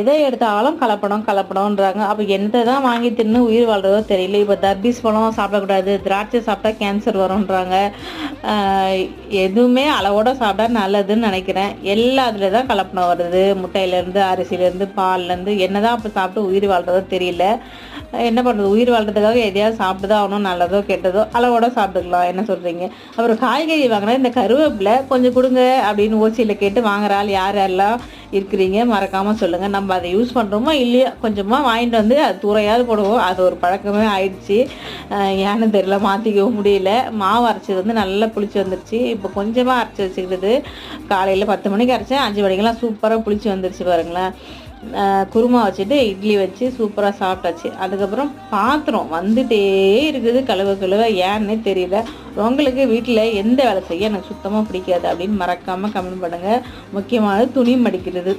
எதை எடுத்தாலும் கலப்படம் கலப்படம்ன்றாங்க. அப்போ என்னத்தை தான் வாங்கி தின்னு உயிர் வாழ்றதோ தெரியல. இப்போ தர்பீஸ் பழம் சாப்பிடக்கூடாது திராட்சை சாப்பிட்டா கேன்சர் வரும்ன்றாங்க. எதுவுமே அளவோட சாப்பிட்டா நல்லதுன்னு நினைக்கிறேன். எல்லா தான் கலப்படம் வருது. முட்டையிலேருந்து அரிசியிலேருந்து பால்லேருந்து என்ன தான் அப்போ சாப்பிட்டு உயிர் வாழ்றதோ தெரியல. என்ன பண்ணுறது உயிர் வாழ்றதுக்காக எதையாவது சாப்பிட்டு தான் ஆகணும் நல்லதோ கெட்டதோ அளவோட சாப்பிட்டுக்கலாம். என்ன சொல்கிறீங்க அப்புறம் காய்கறி வாங்கினா இந்த கருவேப்பிலை கொஞ்சம் கொடுங்க அப்படின்னு ஓசியில் கேட்டு வாங்குற ஆள் யார் யாரெல்லாம்? இருக்கிறீங்க மறக்காமல் சொல்லுங்கள் நம்ம அதை யூஸ் பண்ணுறோமோ இல்லையோ? கொஞ்சமாக வாங்கிட்டு வந்து அது தூரையாவது போடுவோம். அது ஒரு பழக்கமே ஆயிடுச்சு. ஏன்னு தெரியல மாற்றிக்கவும் முடியல. மாவு அரைச்சது வந்து நல்லா புளிச்சு வந்துருச்சு. இப்போ கொஞ்சமாக அரைச்சி வச்சுக்கிட்டது. காலையில் பத்து மணிக்கு அரைச்சேன். அஞ்சு மணிக்கெல்லாம் சூப்பராக புளிச்சு வந்துருச்சு பாருங்களேன். குருமா வச்சுட்டு இட்லி வச்சு சூப்பராக சாப்பிட்டாச்சு. அதுக்கப்புறம் பாத்திரம் வந்துட்டே இருக்குது. கழுவ கழுவ. ஏன்னே தெரியல. உங்களுக்கு வீட்டில் எந்த வேலை செய்ய எனக்கு சுத்தமாக பிடிக்காது அப்படின்னு மறக்காமல் கமெண்ட் பண்ணுங்கள் முக்கியமானது துணி மடிக்கிறது.